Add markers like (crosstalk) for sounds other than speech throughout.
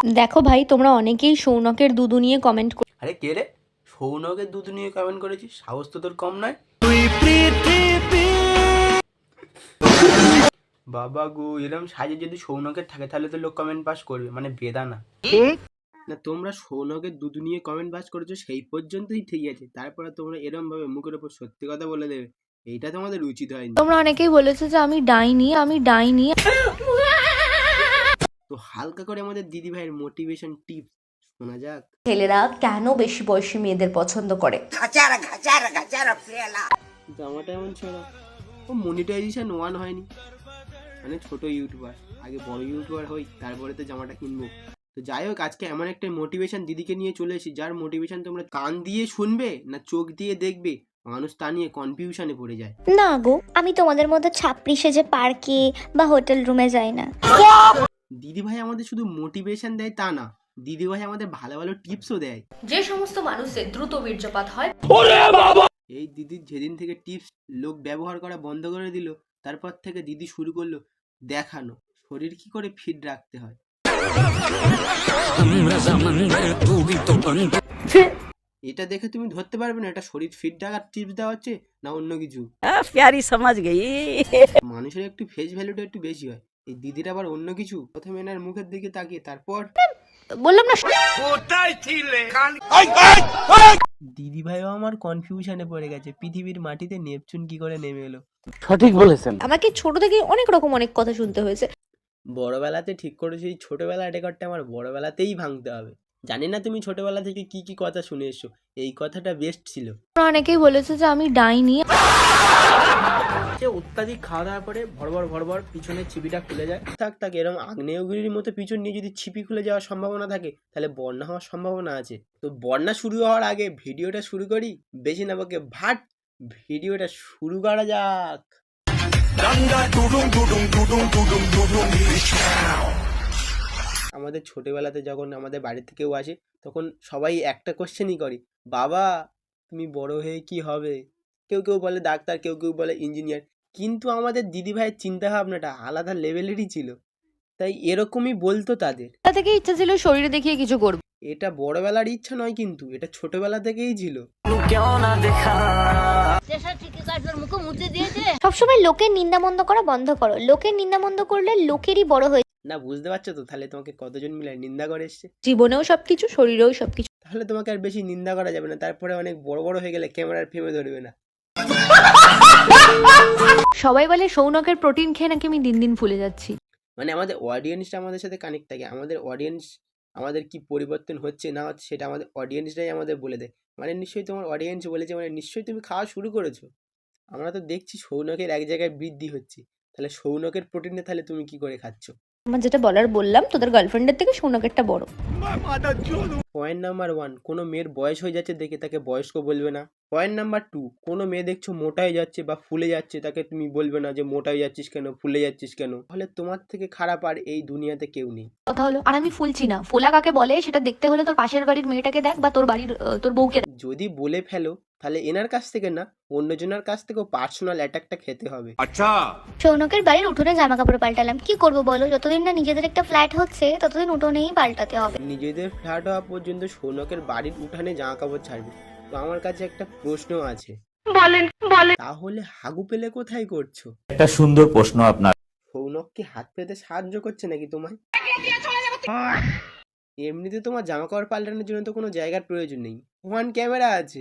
দেখো ভাই তোমরা অনেকেই সৌনকের দুদু নিয়ে কমেন্ট আরে কে রে? সৌনকের দুধ নিয়ে কমেন্ট করেছিস? সাহস তো তোর কম নয়। বাবা গো এরকম সাজে যদি সৌনকের থাকে তাহলে তো লোক কমেন্ট পাস করবে। মানে বেদানা না। তোমরা সৌনকের দুধ নিয়ে কমেন্ট পাস করেছ সেই পর্যন্তই ঠিক আছে। তারপরে তোমরা এরম ভাবে মুখের উপর সত্যি কথা বলে দেবে। এইটা তোমাদের উচিত হয়নি। তোমরা অনেকেই বলেছ যে আমি ডাইনি আমি ডাইনি। তো হালকা করে আমাদের দিদি ভাইয়ের মোটিভেশন টিপস শোনা যাক। ছেলেরা কেন বেশি বয়সী মেয়েদের পছন্দ করে? জামাটা এমন ছিল ও মনিটাইজেশন ওয়ান হয়নি। মানে ছোট ইউটিউবার আগে বড় ইউটিউবার হই তারপরে তো জামাটা কিনবো। তো যাই হোক আজকে এমন একটা মোটিভেশন দিদিকে নিয়ে চলে এসেছি যার মোটিভেশন তোমরা কান দিয়ে শুনবে না চোখ দিয়ে দেখবে মানুষ তা নিয়ে কনফিউশনে পড়ে যায়। না গো আমি তোমাদের মতো ছাপড়ি সেজে পার্কে বা হোটেল রুমে যাই না। দিদিভাই আমাদের শুধু মোটিভেশন দেয় তা না দিদিভাই আমাদের ভালো ভালো টিপসও দেয়। যে সমস্ত মানুষের দ্রুত বীর্যপাত হয় এই দিদির যেদিন থেকে টিপস লোক ব্যবহার করা বন্ধ করে দিল তারপর থেকে দিদি শুরু করল দেখানো শরীর কি করে ফিট রাখতে হয়। এটা দেখে তুমি ধরতে পারবে না এটা শরীর ফিট রাখার টিপস দেওয়া হচ্ছে না অন্য কিছু? মানুষের একটু ফেস ভ্যালুটা একটু বেশি হয়। এই দিদির আবার অন্য কিছু? প্রথমে এনার মুখের দিকে তাকিয়ে তারপর? বললাম না দিদি ভাইও আমার কনফিউশনে পড়ে গেছে। পৃথিবীর মাটিতে নেপচুন কি করে নেমে এলো? সঠিক বলেছেন। আমাকে ছোট থেকে অনেক রকম অনেক কথা শুনতে হয়েছে। বড়বেলাতে ঠিক করেছি এই ছোটবেলা রেকর্ডটা আমার বড়বেলাতেই ভাঙতে হবে। জানি না তুমি ছোটবেলা থেকে কি কি কথা শুনে এসছো এই কথাটা বেস্ট ছিল। অনেকেই বলেছে যে আমি ডাইনি। সে অত্যাধিক খাওয়া দাওয়ার পরে ভরভর ভরভর পিছনে ছিপিটা খুলে যায়। থাক থাক এরকম আগ্নেয়গিরির মতো পিছন নিয়ে যদি ছিপি খুলে যাওয়ার সম্ভাবনা থাকে তাহলে বন্যা হওয়ার সম্ভাবনা আছে। তো বন্যা শুরু হওয়ার আগে ভিডিওটা শুরু করি বেশি না বকে ভাট ভিডিওটা শুরু করা যাক। আমাদের ছোটবেলাতে যখন আমাদের বাড়ি থেকে কেউ আসে তখন সবাই একটা কোশ্চেনই করি বাবা তুমি বড় হয়ে কি হবে? কেউ কেউ বলে ডাক্তার কেউ কেউ বলে ইঞ্জিনিয়ার কিন্তু আমাদের দিদি ভাইয়ের চিন্তা ভাবনাটা আলাদা লেভেলেরই ছিল। তাই এরকমই বলতো তাদের। তা থেকে ইচ্ছা ছিল শরীরে দেখিয়ে কিছু করব। এটা বড়বেলার ইচ্ছা নয় কিন্তু এটা ছোটবেলা থেকেই ছিল। সবসময় লোকের নিন্দামন্দ করা বন্ধ করো। লোকের নিন্দামন্দ করলে লোকেরই বড় হয়ে না বুঝতে পারছ তো? তাহলে তোমাকে কতজন মিলে নিন্দা করে এসছে? জীবনেও সবকিছু শরীরেও সবকিছু। তাহলে তোমাকে আর বেশি নিন্দা করা যাবে না। তারপরে অনেক বড় বড় হয়ে গেলে ক্যামেরার ফেমে ধরবে না। সবাই বলে সৌনকের প্রোটিন খেয়ে নাকি আমি দিন দিন ফুলে যাচ্ছি। মানে আমাদের অডিয়েন্সটা আমাদের সাথে কানেক্ট থাকে। আমাদের অডিয়েন্স আমাদের কি পরিবর্তন হচ্ছে না হচ্ছে সেটা আমাদের অডিয়েন্সটাই আমাদের বলে দেয়। মানে নিশ্চয়ই তোমার অডিয়েন্স বলেছে মানে নিশ্চয়ই তুমি খাওয়া শুরু করেছ। আমরা তো দেখছি সৌনকের এক জায়গায় বৃদ্ধি হচ্ছে। তাহলে সৌনকের প্রোটিনে তাহলে তুমি কি করে খাচ্ছ? আমার যেটা বলার বললাম তোদের গার্লফ্রেন্ডের থেকে সৌনকেরটা বড়। পয়েন্ট নাম্বার ওয়ান কোনো মেয়ের বয়স হয়ে যাচ্ছে দেখে তাকে বয়স্ক বলবে না। পয়েন্ট নাম্বার টু কোনো মেয়ে দেখছ মোটা হয়ে যাচ্ছে বা ফুলে যাচ্ছে তাকে তুমি বলবে না যে মোটা হয়ে যাচ্ছিস কেন ফুলে যাচ্ছিস কেন? তাহলে তোমার থেকে খারাপ আর এই দুনিয়াতে কেউ নেই। কথা হলো আর আমি ফুলছি না। ফোলা কাকে বলে সেটা দেখতে হলে তোর পাশের বাড়ির মেয়েটাকে দেখ বা তোর বাড়ির তোর বউকে যদি বলে ফেলো তাহলে এনার কাছ থেকে না অন্যজনের কাছ থেকেও পার্সোনাল অ্যাটাকটা খেতে হবে। আচ্ছা। সৌনকের বাড়ির উঠোনে জামা কাপড় পাল্টালাম। কি করব বলো? যতদিন না নিজেদের একটা ফ্ল্যাট হচ্ছে ততদিন উঠোনেই পাল্টাতে হবে। নিজেদের ফ্ল্যাট হওয়া পর্যন্ত সৌনকের বাড়ির উঠানে জামা কাপড় ছাড়বে। তো আমার কাছে একটা প্রশ্ন আছে। বলেন বলেন। তাহলে হাগু পেলে কোথায় করছ? একটা সুন্দর প্রশ্ন আপনার। সৌনক কি হাত পেতে সাহায্য করছে নাকি তোমায়? এমনিতে তোমার জামা কাপড় পাল্টানোর জন্য তো কোনো জায়গার প্রয়োজন নেই। ওয়ান ক্যামেরা আছে।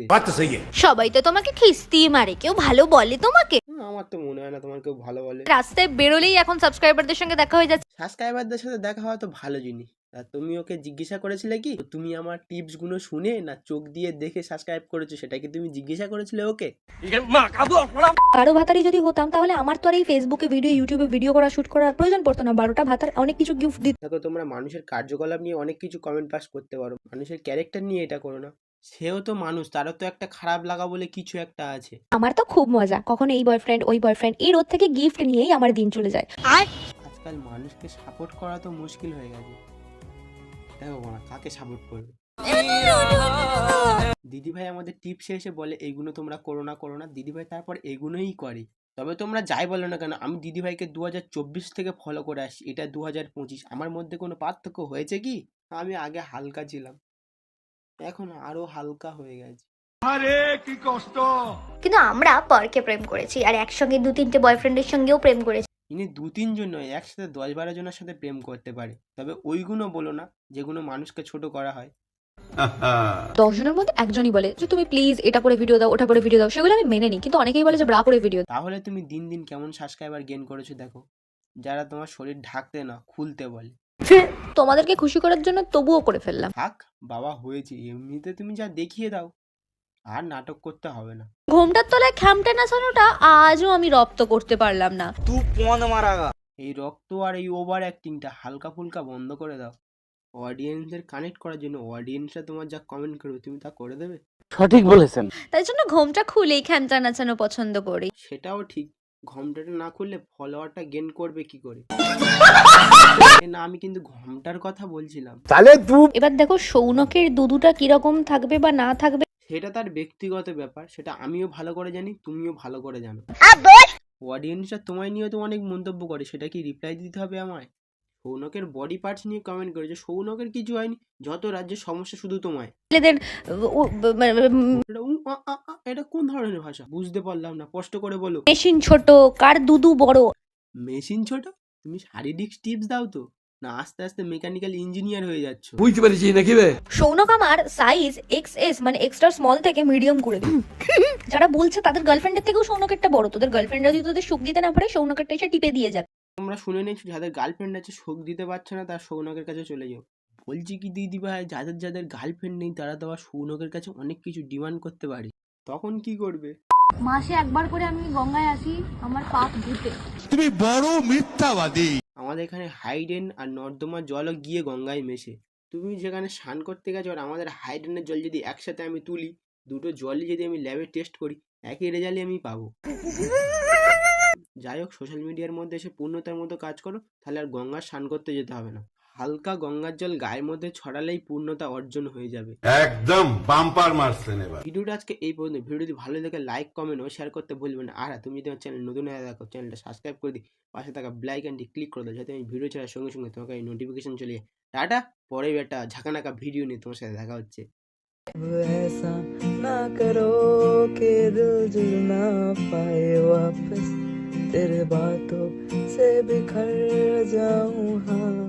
সবাই তো তোমাকে খিস্তি মারে কেউ ভালো বলে তোমাকে। আমার তো মনে হয় না তোমার কেউ ভালো বলে। রাস্তায় বেরোলেই এখন সাবস্ক্রাইবারদের সঙ্গে দেখা হয়ে যাচ্ছে। সাবস্ক্রাইবারদের সাথে দেখা হওয়া তো ভালো জিনিস। তা তুমি ওকে জিজ্ঞাসা করেছিলে কি? তুমি আমার টিপসগুলো শুনে না চোখ দিয়ে দেখে সাবস্ক্রাইব করেছ সেটা কি তুমি জিজ্ঞাসা করেছিলে ওকে? কারও ভাতারি যদি হতাম তাহলে আমার তো আর এই ফেসবুকে ভিডিও ইউটিউবে ভিডিও করা শুট করার প্রয়োজন পড়তো না। বারোটা ভাতার অনেক কিছু গিফট দিত। দেখো তোমরা মানুষের কার্যকলাপ নিয়ে অনেক কিছু কমেন্ট পাস করতে পারো। মানুষের ক্যারেক্টার নিয়ে এটা করো না। সেও তো মানুষ তারও তো একটা খারাপ লাগা বলে কিছু একটা আছে। আমার তো খুব মজা কখন এই বয়ফ্রেন্ড ওই বয়ফ্রেন্ড এর ওর থেকে গিফট নিয়েই আমার দিন চলে যায়। আজকাল মানুষকে সাপোর্ট করা তো মুশকিল হয়ে গেছে। দেখো না কাকে সাপোর্ট করবে? দিদি ভাই আমাদের টিপসে এসে বলে এইগুলো তোমরা করো না করো না। দিদি ভাই তারপর এগুলোই করে। তবে তোমরা যাই বলো না কেন আমি দিদি ভাইকে দু হাজার চব্বিশ থেকে ফলো করে আসছি এটা দু হাজার পঁচিশ। আমার মধ্যে কোনো পার্থক্য হয়েছে কি? আমি আগে হালকা ছিলাম। এখন আরও হালকা হয়ে গেছে। কিন্তু আমরা পরকে প্রেম করেছি আর একসঙ্গে দু তিনটে বয়ফ্রেন্ডের সঙ্গেও প্রেম করেছি। ইনি দু তিনজন নয় একসাথে দশ বারো জনের সাথে প্রেম করতে পারে। তবে ওইগুলো বলো না যেগুলো মানুষকে ছোট করা হয়। (laughs) দশজনের মধ্যে একজনই বলে যে তুমি প্লিজ এটা করে ভিডিও দাও ওটা করে ভিডিও দাও। সেগুলো আমি মেনে নিই কিন্তু অনেকেই বলে যে ব্রা করে ভিডিও তাহলে তুমি দিন দিন কেমন সাবস্ক্রাইবার গেন করেছ দেখো। যারা তোমার শরীর ঢাকতে না খুলতে বলে। তোমাদেরকে খুশি করার জন্য তবুও করে ফেললাম। থাক বাবা হয়েছে। এমনিতে তুমি যা দেখিয়ে দাও। আর নাটক করতে হবে না। ঘোমটার তলায় খ্যামটে নাচানোটা আজও আমি রপ্ত করতে পারলাম না। এই রক্ত আর এই ওভার অ্যাক্টিংটা হালকা ফুলকা বন্ধ করে দাও। অডিয়েন্সদের কানেক্ট করার জন্য অডিয়েন্সরা তোমার যা কমেন্ট করবে তুমি তা করে দেবে? সঠিক বলেছেন। তাই জন্য ঘোমটা খুলেই খ্যামটা নাচানো পছন্দ করি। সেটাও ঠিক। ঘমটাটা না খুললে ফলোয়ারটা গেন করবে কি করে? না আমি কিন্তু ঘমটার কথা বলছিলাম। এবার দেখো সৌনকের দুদুটা কীরকম থাকবে বা না থাকবে? সেটা তার ব্যক্তিগত ব্যাপার সেটা আমিও ভালো করে জানি তুমিও ভালো করে জানো। অডিয়েন্সরা তোমায় নিয়ে তো অনেক মন্তব্য করে সেটা কি রিপ্লাই দিতে হবে আমায়? সৌনকের বডি পার্টস নিয়ে কমেন্ট করেছে সৌনকের কিছু হয়নি যত রাজ্যের সমস্যা শুধু তোমায়। মানে, এটা কোন ধরনের ভাষা? বুঝতে পারলাম না কষ্ট করে বলো। মেশিন ছোট কার দুদু বড়? মেশিন ছোট? তুমি শারীরিক টিপস দাও তো না আস্তে আস্তে মেকানিক্যাল ইঞ্জিনিয়ার হয়ে যাচ্ছ। বুঝতে পেরেছি নাকি বে? সৌনক আমার সাইজ এক্স এস মানে এক্সট্রা স্মল থেকে মিডিয়াম করে দিই যারা বলছে তাদের গার্লফ্রেন্ডের থেকেও সৌনকেরটা বড় তোদের গার্লফ্রেন্ডরা যদি তোদের সুখ দিতে না পারে সৌনকেরটা এসে টিপে দিয়ে যাবে। তোমরা শুনে নিয়েছো যাদের গার্লফ্রেন্ড আছে শোক দিতে পারছে না তার সৌনকের কাছে চলে যাও। বলছি কি দিদি ভাই যাদের যাদের গার্লফ্রেন্ড নেই তারা তো আবার সৌনকের কাছে অনেক কিছু ডিমান্ড করতে পারে। তখন কি করবে? মাসে একবার করে আমি গঙ্গায় আসি আমার পাপ ধুতে তুমি বড় মিথ্যাবাদী। আমাদের এখানে হাইডেন আর নর্দমার জলও গিয়ে গঙ্গায় মেশে। তুমি যেখানে স্নান করতে গেছো আর আমাদের হাইডেনের জল যদি একসাথে আমি তুলি দুটো জলই যদি আমি ল্যাবে টেস্ট করি একই রেজাল্টই আমি পাবো। যাই হোক সোশ্যাল মিডিয়ার মধ্যে এসে পূর্ণতার মতো কাজ করো তাহলে আর গঙ্গার স্নান করতে যেতে হবে না। হালকা গঙ্গার জল গায়ের মধ্যে ছড়ালেই পূর্ণতা অর্জন হয়ে যাবে একদম বাম্পার মারছেন এবার ভিডিওটা আজকে এই পর্যন্ত ভিডিও যদি ভালো লাগে লাইক কমেন্ট ও শেয়ার করতে ভুলবেন না আর হ্যাঁ, তুমি যদি আমার চ্যানেল নতুন হয়ে দেখো চ্যানেলটা সাবস্ক্রাইব করে দিই পাশে থাকা ব্লাইক অ্যান্ডটি ক্লিক করে দাও যাতে আমি ভিডিও ছাড়ার সঙ্গে সঙ্গে তোমাকে এই নোটিফিকেশন চলে যায় টাটা পরে একটা ঝাঁকানাকা ভিডিও নিয়ে তোমার সাথে দেখা হচ্ছে ऐसा ना करो कि दिल जुड़ ना पाए वापस तेरे बातों से बिखर जाऊं हाँ